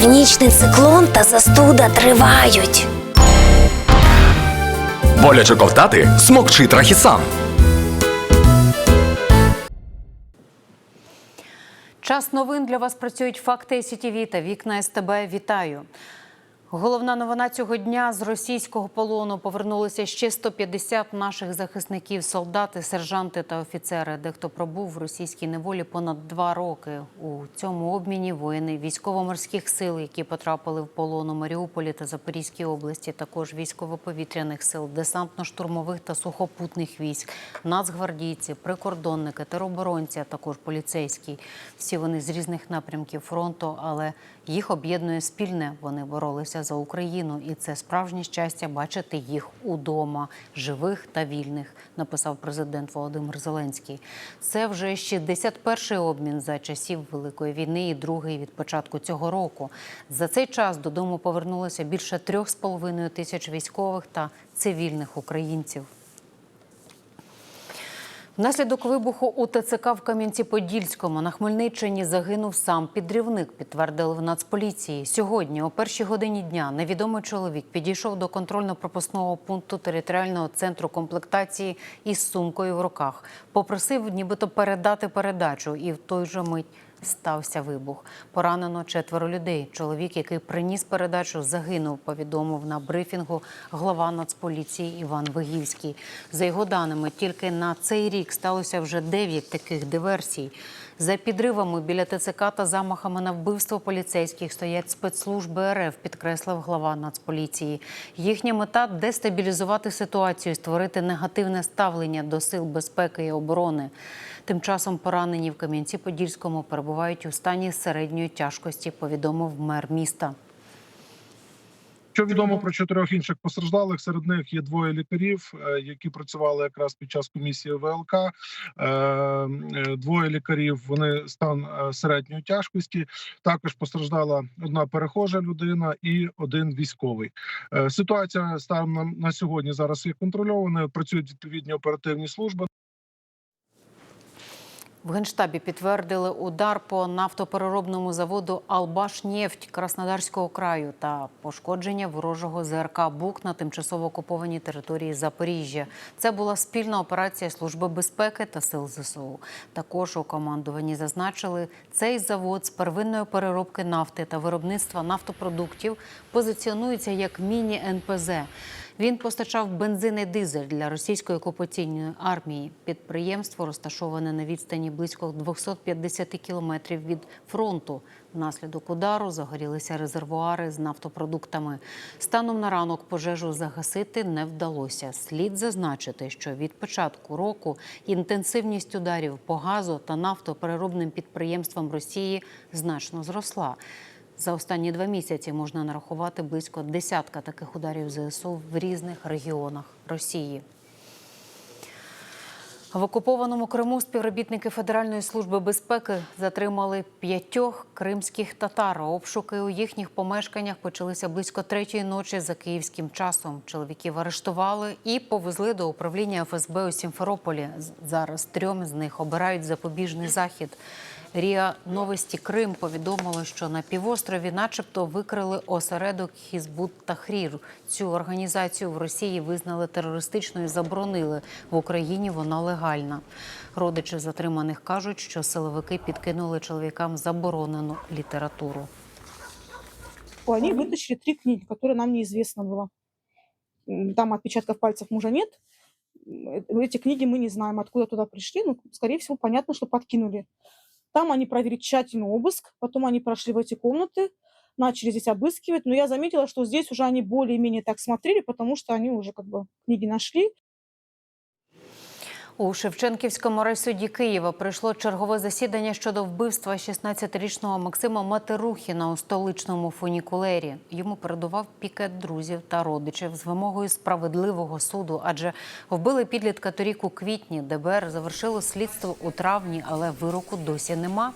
Північний циклон та застуда тривають. Боляче ковтати смокчи трахісан. Час новин для вас працюють факти СІТІВІ та вікна СТБ. Вітаю. Головна новина цього дня з російського полону повернулися ще 150 наших захисників, солдати, сержанти та офіцери. Дехто пробув в російській неволі понад два роки. У цьому обміні воїни військово-морських сил, які потрапили в полон у Маріуполі та Запорізькій області, також військово-повітряних сил, десантно-штурмових та сухопутних військ, нацгвардійці, прикордонники, тероборонці, а також поліцейські. Всі вони з різних напрямків фронту, але їх об'єднує спільне. Вони боролися за Україну, і це справжнє щастя бачити їх удома, живих та вільних, написав президент Володимир Зеленський. Це вже 61-й обмін за часів Великої війни і другий від початку цього року. За цей час додому повернулося більше трьох з половиною тисяч військових та цивільних українців. Внаслідок вибуху у ТЦК в Кам'янці-Подільському на Хмельниччині загинув сам підрівник, підтвердили в Нацполіції. Сьогодні, о першій годині дня, невідомий чоловік підійшов до контрольно-пропускного пункту територіального центру комплектації із сумкою в руках. Попросив нібито передати передачу, і в той же мить стався вибух. Поранено четверо людей. Чоловік, який приніс передачу, загинув. Повідомив на брифінгу глава Нацполіції Іван Вигівський. За його даними, тільки на цей рік сталося вже дев'ять таких диверсій. За підривами біля ТЦК та замахами на вбивство поліцейських стоять спецслужби РФ, підкреслив глава Нацполіції. Їхня мета дестабілізувати ситуацію, створити негативне ставлення до сил безпеки і оборони. Тим часом поранені в Кам'янці-Подільському перебувають у стані середньої тяжкості, повідомив мер міста. Що відомо про чотирьох інших постраждалих? Серед них є двоє лікарів, е, які працювали якраз під час комісії ВЛК. Е, е, Двоє лікарів вони стан середньої тяжкості. Також постраждала одна перехожа людина і один військовий. Ситуація станом на сьогодні зараз є контрольованою. Працюють відповідні оперативні служби. В Генштабі підтвердили удар по нафтопереробному заводу «Албашнефть» Краснодарського краю та пошкодження ворожого ЗРК «Бук» на тимчасово окупованій території Запоріжжя. Це була спільна операція Служби безпеки та сил ЗСУ. Також у командуванні зазначили, цей завод з первинної переробки нафти та виробництва нафтопродуктів позиціонується як міні-НПЗ. Він постачав бензин і дизель для російської окупаційної армії. Підприємство розташоване на відстані близько 250 кілометрів від фронту. Внаслідок удару загорілися резервуари з нафтопродуктами. Станом на ранок пожежу загасити не вдалося. Слід зазначити, що від початку року інтенсивність ударів по газу та нафтопереробним підприємствам Росії значно зросла. За останні два місяці можна нарахувати близько десятка таких ударів ЗСУ в різних регіонах Росії. В окупованому Криму співробітники Федеральної служби безпеки затримали п'ятьох кримських татар. Обшуки у їхніх помешканнях почалися близько третьої ночі за київським часом. Чоловіків арештували і повезли до управління ФСБ у Сімферополі. Зараз трьом з них обирають запобіжний захід. Ріа Новості Крим повідомили, що на півострові, начебто, викрили осередок Хізбут Тахрір. Цю організацію в Росії визнали терористичною, і заборонили в Україні. Вона легальна. Родичі затриманих кажуть, що силовики підкинули чоловікам заборонену літературу. Они вытащили три книги, которые нам неизвестно было. М, Там отпечатков пальцев мужа нет. М, э, Эти книги мы не знаем, откуда туда пришли. Ну, скорее всего, понятно, что подкинули. Там они провели тщательный обыск, потом они прошли в эти комнаты, начали здесь обыскивать. Но я заметила, что здесь уже они более-менее так смотрели, потому что они уже как бы книги нашли. у Шевченківському райсуді Києва пройшло чергове засідання щодо вбивства 16-річного Максима Матерухіна у столичному фунікулері. Йому передував пікет друзів та родичів з вимогою справедливого суду, адже вбили підлітка торік у квітні. ДБР завершило слідство у травні, але вироку досі нема.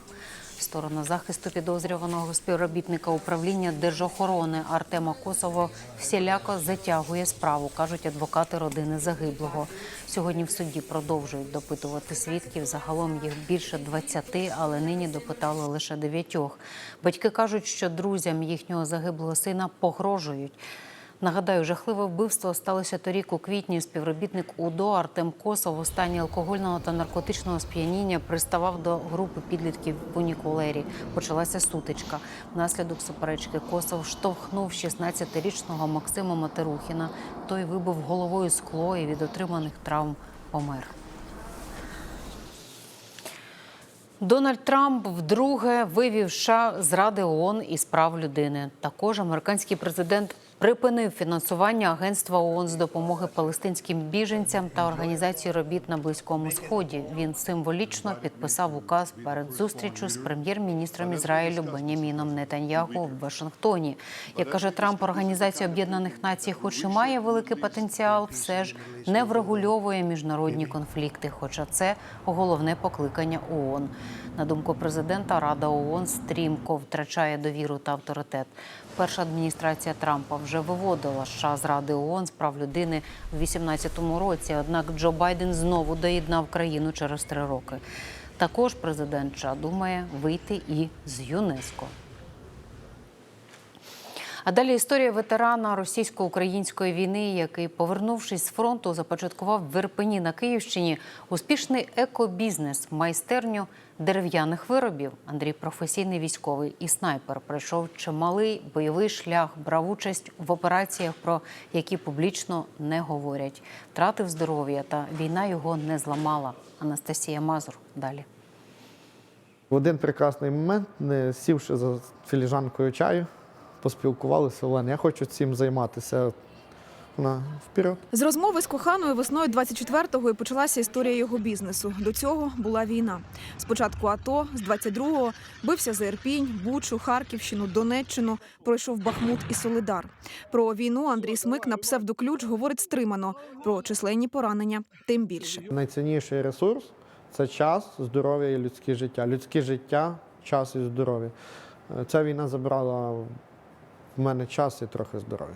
Сторона захисту підозрюваного співробітника управління держохорони Артема Косово всіляко затягує справу, кажуть адвокати родини загиблого. Сьогодні в суді продовжують допитувати свідків. Загалом їх більше 20, але нині допитали лише дев'ятьох. Батьки кажуть, що друзям їхнього загиблого сина погрожують. Нагадаю, жахливе вбивство сталося торік у квітні. Співробітник УДО Артем Косов у стані алкогольного та наркотичного сп'яніння приставав до групи підлітків в. Почалася сутичка. Внаслідок суперечки Косов штовхнув 16-річного Максима Матерухіна. Той вибив головою скло і від отриманих травм помер. Дональд Трамп вдруге вивів США з Ради ООН із прав людини. Також американський президент припинив фінансування агентства ООН з допомоги палестинським біженцям та організації робіт на близькому сході. Він символічно підписав указ перед зустрічю з прем'єр-міністром Ізраїлю Беняміном Нетаньяху в Вашингтоні. Як каже Трамп, Організація Об'єднаних Націй, хоч і має великий потенціал, все ж не врегульовує міжнародні конфлікти. Хоча це головне покликання ООН. На думку президента, Рада ООН стрімко втрачає довіру та авторитет. Перша адміністрація Трампа вже виводила США з Ради ООН з прав людини в 2018 році. Однак Джо Байден знову доєднав країну через три роки. Також президент США думає вийти і з ЮНЕСКО. А далі історія ветерана російсько-української війни, який, повернувшись з фронту, започаткував в Ірпені на Київщині успішний екобізнес, майстерню дерев'яних виробів. Андрій професійний військовий і снайпер пройшов чималий бойовий шлях, брав участь в операціях, про які публічно не говорять. Втратив здоров'я, та війна його не зламала. Анастасія Мазур далі. В один прекрасний момент, не сівши за філіжанкою чаю, поспілкувалися Олена, я хочу цим займатися. Вона вперед. З розмови з коханою весною 24-го і почалася історія його бізнесу. До цього була війна. Спочатку АТО, з 22-го бився за Ірпінь, Бучу, Харківщину, Донеччину, пройшов Бахмут і Солидар. Про війну Андрій Смик на псевдоключ говорить стримано, про численні поранення тим більше. Найцінніший ресурс це час, здоров'я і людське життя. Людське життя, час і здоров'я. Е, Ця війна забрала в мене час і трохи здоров'я.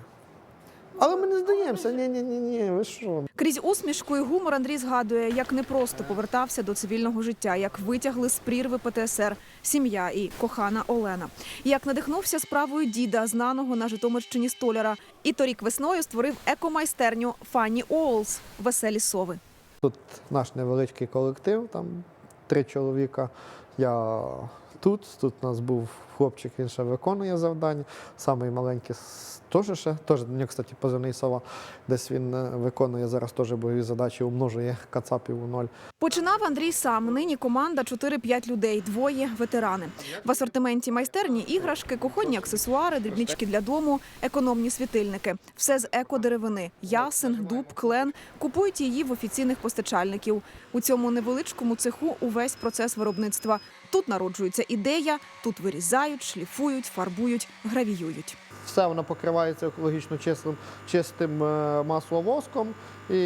Але ми не здаємося. Ні, ні, ні, ні. Ви що? Крізь усмішку і гумор Андрій згадує, як непросто повертався до цивільного життя, як витягли з прірви ПТСР сім'я і кохана Олена, як надихнувся справою діда, знаного на Житомирщині столяра, і торік весною створив екомайстерню Фанні Оулс веселі сови. Тут наш невеличкий колектив, там три чоловіка. Я тут. Тут у нас був хлопчик, він ще виконує завдання. Самий маленький теж ще, теж до нього, кстати, позивний сова. Десь він е, виконує зараз теж бойові задачі, умножує кацапів у ноль. Починав Андрій сам. Нині команда 4-5 людей, двоє ветерани. В асортименті майстерні іграшки, кухонні аксесуари, дрібнички для дому, економні світильники. Все з екодеревини, ясен, дуб, клен. Купують її в офіційних постачальників. У цьому невеличкому цеху увесь процес виробництва. Тут народжується ідея, тут вирізають, шліфують, фарбують, гравіюють. Все воно покривається екологічно чистим, чистим е, масловоском. І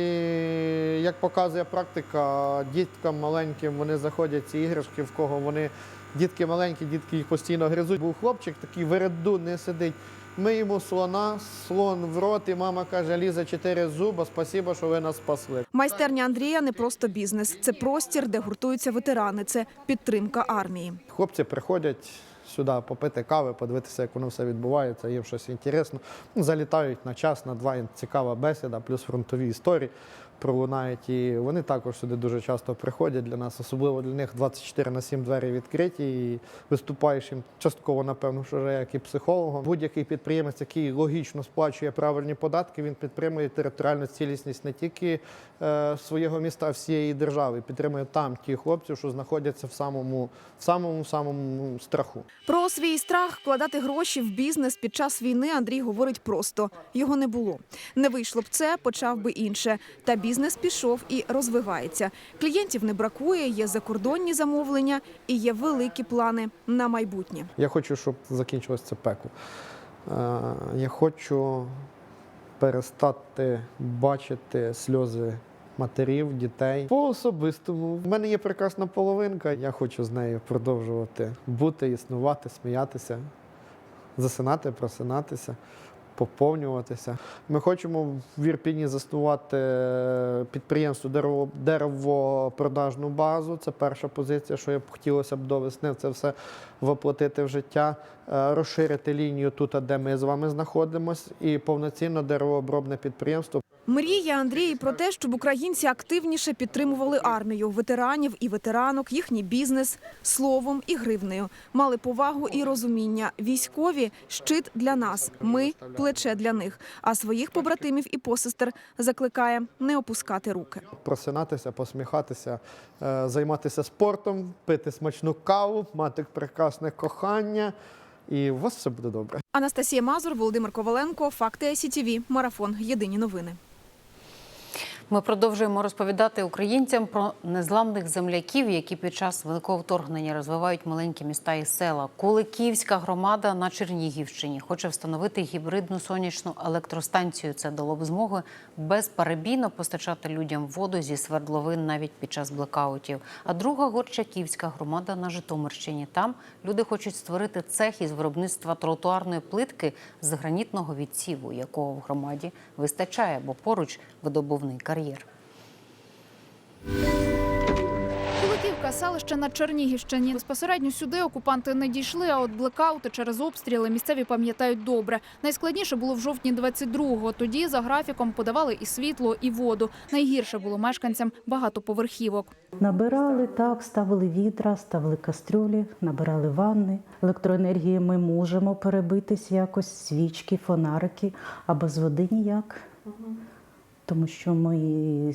як показує практика, діткам маленьким вони заходять ці іграшки, в кого вони дітки маленькі, дітки їх постійно гризуть. Був хлопчик такий вереду не сидить. Ми йому слона, слон в рот, і мама каже, лізе чотири зуба, спасіба, що ви нас спасли. Майстерня Андрія не просто бізнес, це простір, де гуртуються ветерани, це підтримка армії. Хлопці приходять сюди попити кави, подивитися, як воно все відбувається, їм щось інтересно. Ну, Залітають на час, на два, цікава бесіда, плюс фронтові історії пролунають. І вони також сюди дуже часто приходять для нас, особливо для них 24 на 7 двері відкриті. І виступаєш їм частково, напевно, що вже як і психологом. Будь-який підприємець, який логічно сплачує правильні податки, він підтримує територіальну цілісність не тільки е, свого міста, а всієї держави. Підтримує там ті хлопців, що знаходяться в самому, в самому самому страху. Про свій страх вкладати гроші в бізнес під час війни Андрій говорить просто: його не було. Не вийшло б це, почав би інше. Та бізнес пішов і розвивається. Клієнтів не бракує, є закордонні замовлення і є великі плани на майбутнє. Я хочу, щоб закінчилось це пекло. Е, Я хочу перестати бачити сльози матерів, дітей. По особистому. В мене є прекрасна половинка. Я хочу з нею продовжувати бути, існувати, сміятися, засинати, просинатися. Поповнюватися. Ми хочемо в Ірпіні заснувати е, підприємство дерево, деревопродажну базу. Це перша позиція, що я б хотілося б до весни це все воплотити в життя, Е, розширити лінію тут, де ми з вами знаходимося, і повноцінно деревообробне підприємство. Мріє Андрій про те, щоб українці активніше підтримували армію, ветеранів і ветеранок, їхній бізнес словом і гривнею. Мали повагу і розуміння. Військові щит для нас. Ми плече для них. А своїх побратимів і посестер закликає не опускати руки. просинатися, посміхатися, е, займатися спортом, пити смачну каву, мати прекрасне кохання, і у вас все буде добре. Анастасія Мазур, Володимир Коваленко, Факти СІТВ, Марафон. Єдині новини. Ми продовжуємо розповідати українцям про незламних земляків, які під час великого вторгнення розвивають маленькі міста і села. Куликівська громада на Чернігівщині хоче встановити гібридну сонячну електростанцію. Це дало б змогу безперебійно постачати людям воду зі свердловин навіть під час блекаутів. А друга Горчаківська громада на Житомирщині. Там люди хочуть створити цех із виробництва тротуарної плитки з гранітного відсіву, якого в громаді вистачає, бо поруч видобувний кар'єр. Куликівка селище на Чернігівщині. Безпосередньо сюди окупанти не дійшли, а от блекаути через обстріли місцеві пам'ятають добре. Найскладніше було в жовтні 22-го. Тоді за графіком подавали і світло, і воду. Найгірше було мешканцям багатоповерхівок. Набирали так, ставили відра, ставили кастрюлі, набирали ванни. Електроенергії ми можемо перебитись якось, свічки, фонарики, а без води ніяк. Тому що ми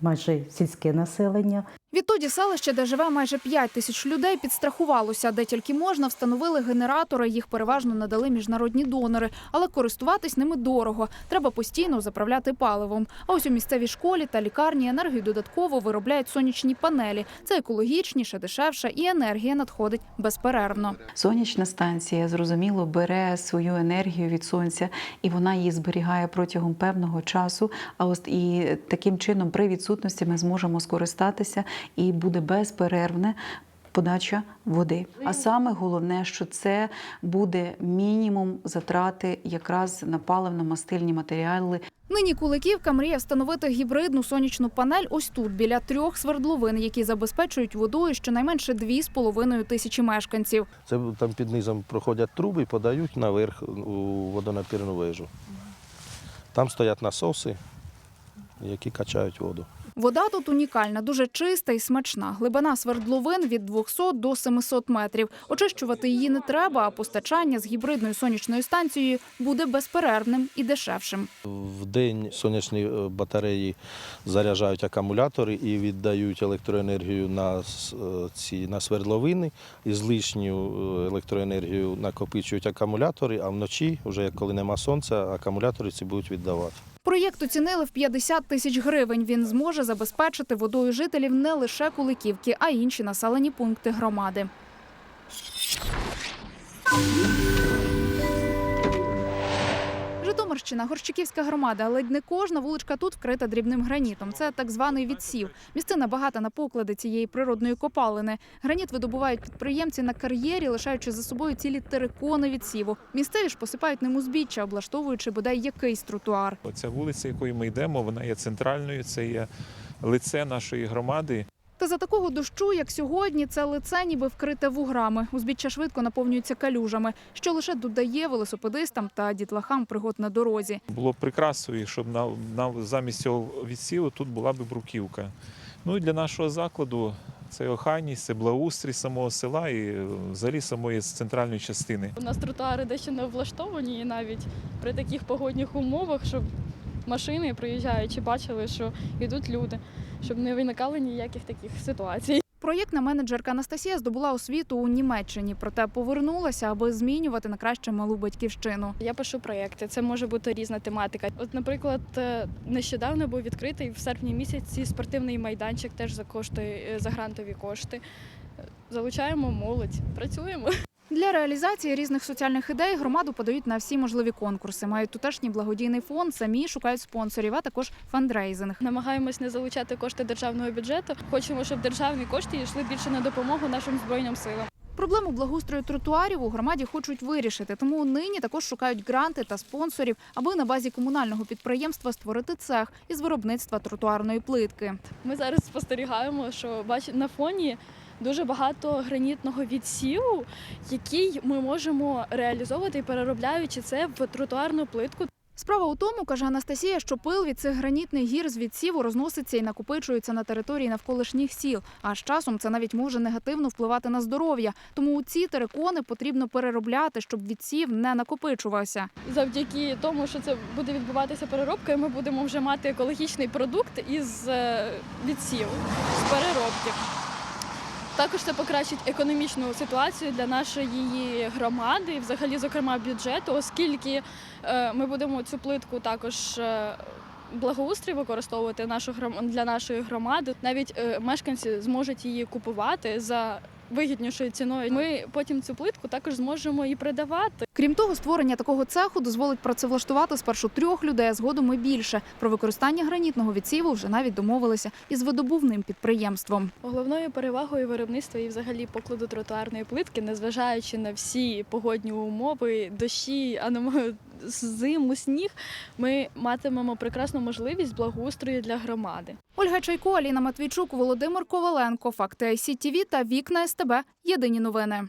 майже сільське населення. Відтоді селище, де живе майже 5 тисяч людей, підстрахувалося. Де тільки можна, встановили генератори. Їх переважно надали міжнародні донори. Але користуватись ними дорого. Треба постійно заправляти паливом. А ось у місцевій школі та лікарні енергію додатково виробляють сонячні панелі. Це екологічніше, дешевше і енергія надходить безперервно. Сонячна станція, зрозуміло, бере свою енергію від сонця і вона її зберігає протягом певного часу. А ось і таким чином, при відсутності, ми зможемо скористатися і буде безперервне. Подача води. А саме головне, що це буде мінімум затрати якраз на паливно-мастильні матеріали Нині Куликівка мріє встановити гібридну сонячну панель ось тут, біля трьох свердловин, які забезпечують водою щонайменше 2,5 тисячі мешканців. Це там під низом проходять труби і подають наверх у водонапірну вежу. Там стоять насоси, які качають воду. Вода тут унікальна, дуже чиста і смачна. Глибина свердловин від 200 до 700 метрів. Очищувати її не треба, а постачання з гібридною сонячною станцією буде безперервним і дешевшим. В день сонячні е, батареї заряджають акумулятори і віддають електроенергію на, е, ці, на свердловини. І з лишню е, електроенергію накопичують акумулятори, а вночі, вже коли нема сонця, акумулятори ці будуть віддавати. Проєкт оцінили в 50 тисяч гривень. Він зможе забезпечити водою жителів не лише Куликівки, а й інші населені пункти громади. Житомирщина, Горщиківська громада. Ледь не кожна вуличка тут вкрита дрібним гранітом. Це так званий відсів. Місцина багата на поклади цієї природної копалини. Граніт видобувають підприємці на кар'єрі, лишаючи за собою цілі терикони відсіву. Місцеві ж посипають ним узбіччя, облаштовуючи бодай якийсь тротуар. Оця вулиця, якою ми йдемо, вона є центральною, це є лице нашої громади. Та за такого дощу, як сьогодні, це лице ніби вкрите вуграми. Узбіччя швидко наповнюється калюжами, що лише додає велосипедистам та дітлахам пригод на дорозі. Було б прекрасою, щоб на, на, замість цього відсілу тут була б бруківка. Ну і для нашого закладу це охайність, це благоустрій самого села і е, взагалі самої центральної частини. У нас тротуари дещо не облаштовані, і навіть при таких погодних умовах, щоб машини приїжджаючи, бачили, що йдуть люди, щоб не виникало ніяких таких ситуацій. Проєктна менеджерка Анастасія здобула освіту у Німеччині, проте повернулася, аби змінювати на краще малу батьківщину. Я пишу проєкти, це може бути різна тематика. От, наприклад, е, нещодавно був відкритий в серпні місяці спортивний майданчик, теж за кошти е, за грантові кошти. Залучаємо молодь, працюємо. Для реалізації різних соціальних ідей громаду подають на всі можливі конкурси. Мають тутешній благодійний фонд, самі шукають спонсорів, а також фандрейзинг. Намагаємось не залучати кошти державного бюджету. Хочемо, щоб державні кошти йшли більше на допомогу нашим збройним силам. Проблему благоустрою тротуарів у громаді хочуть вирішити, тому нині також шукають гранти та спонсорів, аби на базі комунального підприємства створити цех із виробництва тротуарної плитки. Ми зараз спостерігаємо, що бачите, на фоні дуже багато гранітного відсіву, який ми можемо реалізовувати, переробляючи це в тротуарну плитку. Справа у тому, каже Анастасія, що пил від цих гранітних гір з відсіву розноситься і накопичується на території навколишніх сіл. А з часом це навіть може негативно впливати на здоров'я. Тому ці терикони потрібно переробляти, щоб відсів не накопичувався. Завдяки тому, що це буде відбуватися переробка, ми будемо вже мати екологічний продукт із е, відсіву, з переробки. Також це покращить економічну ситуацію для нашої громади, і взагалі, зокрема, бюджету, оскільки е, ми будемо цю плитку також. е, Благоустрій використовувати нашу для нашої громади. Навіть е, мешканці зможуть її купувати за вигіднішою ціною. Ми потім цю плитку також зможемо і продавати. Крім того, створення такого цеху дозволить працевлаштувати спершу трьох людей, а згодом і більше. Про використання гранітного відсіву вже навіть домовилися із видобувним підприємством. Головною перевагою виробництва і взагалі покладу тротуарної плитки, незважаючи на всі погодні умови, дощі, аному- зиму, сніг, ми матимемо прекрасну можливість благоустрою для громади. Ольга Чайко, Аліна Матвійчук, Володимир Коваленко. Факти ICTV та Вікна СТБ. Єдині новини.